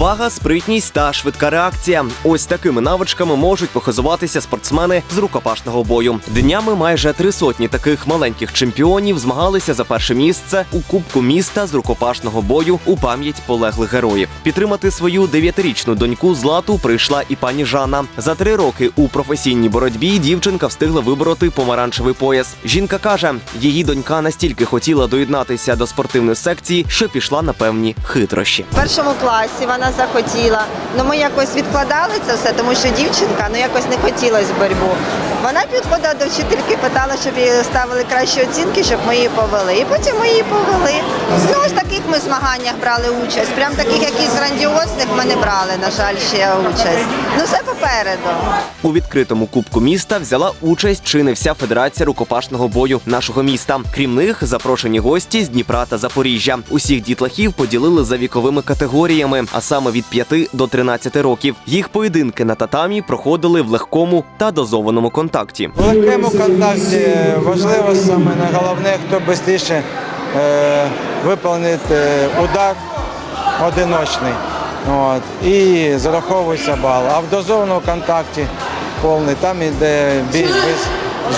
Увага, спритність та швидка реакція. Ось такими навичками можуть похизуватися спортсмени з рукопашного бою. Днями майже три сотні таких маленьких чемпіонів змагалися за перше місце у Кубку міста з рукопашного бою у пам'ять полеглих героїв. Підтримати свою дев'ятирічну доньку Злату прийшла і пані Жанна. За три роки у професійній боротьбі дівчинка встигла вибороти помаранчевий пояс. Жінка каже, її донька настільки хотіла доєднатися до спортивної секції, що пішла на певні хитрощі. В першому класі вона захотіла. Ну ми якось відкладали це все, тому що дівчинка ну якось не хотілося боротьбу. Вона підходила до вчительки, питала, щоб їй ставили кращі оцінки, щоб ми її повели. І потім ми її повели. Змаганнях брали участь. Прям таких якихось грандіозних ми не брали, на жаль, ще участь. Ну все попереду. У відкритому кубку міста взяла участь чи не вся федерація рукопашного бою нашого міста. Крім них, запрошені гості з Дніпра та Запоріжжя. Усіх дітлахів поділили за віковими категоріями, а саме від 5 до 13 років. Їх поєдинки на татамі проходили в легкому та дозованому контакті. В легкому контакті важливо саме не головне, хто швидше е, виконить е, удар одиночний. От, і зараховується бал. А в дозованому контакті повний, там йде бій без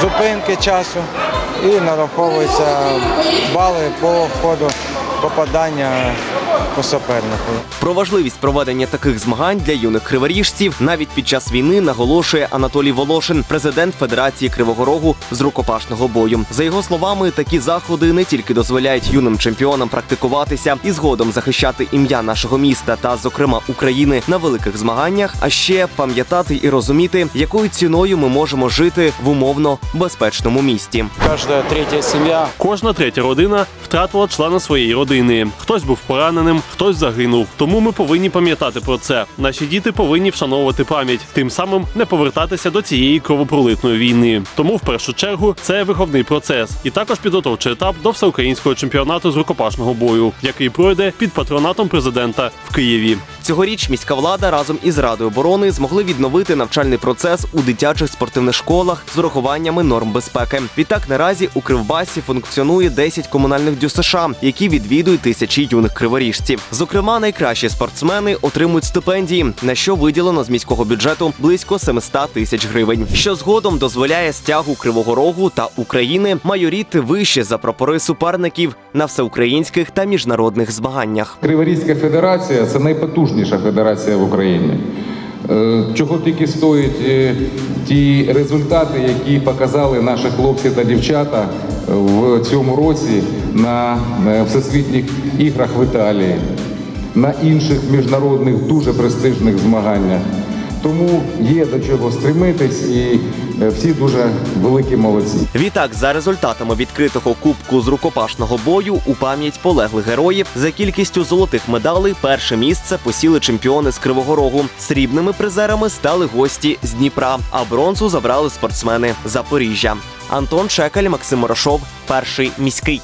зупинки часу і нараховуються бали по ходу попадання по супернику. Про важливість проведення таких змагань для юних криворіжців навіть під час війни наголошує Анатолій Волошин, президент Федерації Кривого Рогу з рукопашного бою. За його словами, такі заходи не тільки дозволяють юним чемпіонам практикуватися і згодом захищати ім'я нашого міста та, зокрема, України на великих змаганнях, а ще пам'ятати і розуміти, якою ціною ми можемо жити в умовно безпечному місті. Каждая третья семья Кожна третя родина втратила члена своєї родини. Хтось був пораненим, хтось загинув. Тому ми повинні пам'ятати про це. Наші діти повинні вшановувати пам'ять, тим самим не повертатися до цієї кровопролитної війни. Тому в першу чергу це виховний процес і також підготовчий етап до всеукраїнського чемпіонату з рукопашного бою, який пройде під патронатом президента в Києві. Цьогоріч міська влада разом із Радою оборони змогли відновити навчальний процес у дитячих спортивних школах з урахуваннями норм безпеки. Відтак наразі у Кривбасі функціонує 10 комунальних ДЮСШ, які відвідують тисячі юних криворіжців. Зокрема, найкращі спортсмени отримують стипендії, на що виділено з міського бюджету близько 700 тисяч гривень, що згодом дозволяє стягу Кривого Рогу та України майоріти вище за прапори суперників на всеукраїнських та міжнародних змаганнях. Криворізька федерація це найпотужніша федерація в Україні. Е, Чого тільки стоять е, ті результати, які показали наші хлопці та дівчата в цьому році на е, всесвітніх іграх в Італії, на інших міжнародних дуже престижних змаганнях. Тому є до чого стремитись, і е, всі дуже великі молодці. Відтак, за результатами відкритого кубку з рукопашного бою у пам'ять полеглих героїв за кількістю золотих медалей перше місце посіли чемпіони з Кривого Рогу. Срібними призерами стали гості з Дніпра, а бронзу забрали спортсмени Запоріжжя. Антон Шекель, Максим Морошов, перший міський.